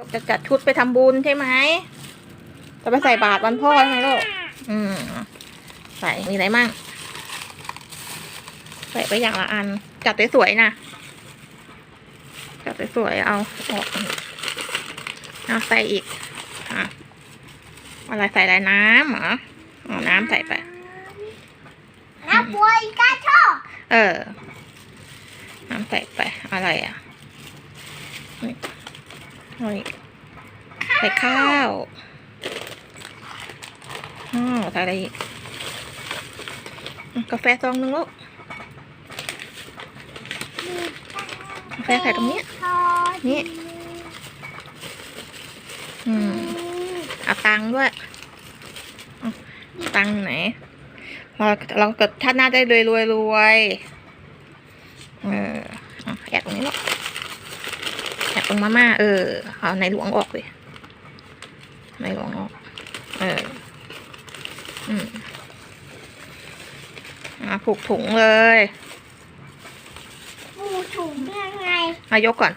ยกจะจัดชุดไปทำบุญใช่ไหมจะไปใส่บาตรวันพ่อใช่ไหมลูกอืม ใส่มีอะไรมั่งใส่ไปอย่างละอัน จัดสวยๆนะจัดสวยๆเอาออกเอาใส่อีกอะอะไรใส่อะไรน้ำเหรอเอาน้ำใส่ไปน้ำบวยกาชอบเออ น้ำใส่ไปอะไรอะ นี่นี่ใส่ข้าวอ้าวใส่อะไรกาแฟซองหนึ่งลูกกาแฟใส่ตรงนี้ นี่ อืมเอาตังด้วยตังไหน เราเราเกิดชาติหน้าได้รวยรวยรวยเออเอาแอบตรงนี้ลูกแอบ ตรงมาม่าเออเอาในหลวงออกเลยในหลวงออก เออ อืมอะผูกถุงเลยปูถุงยังไงมายกก่อน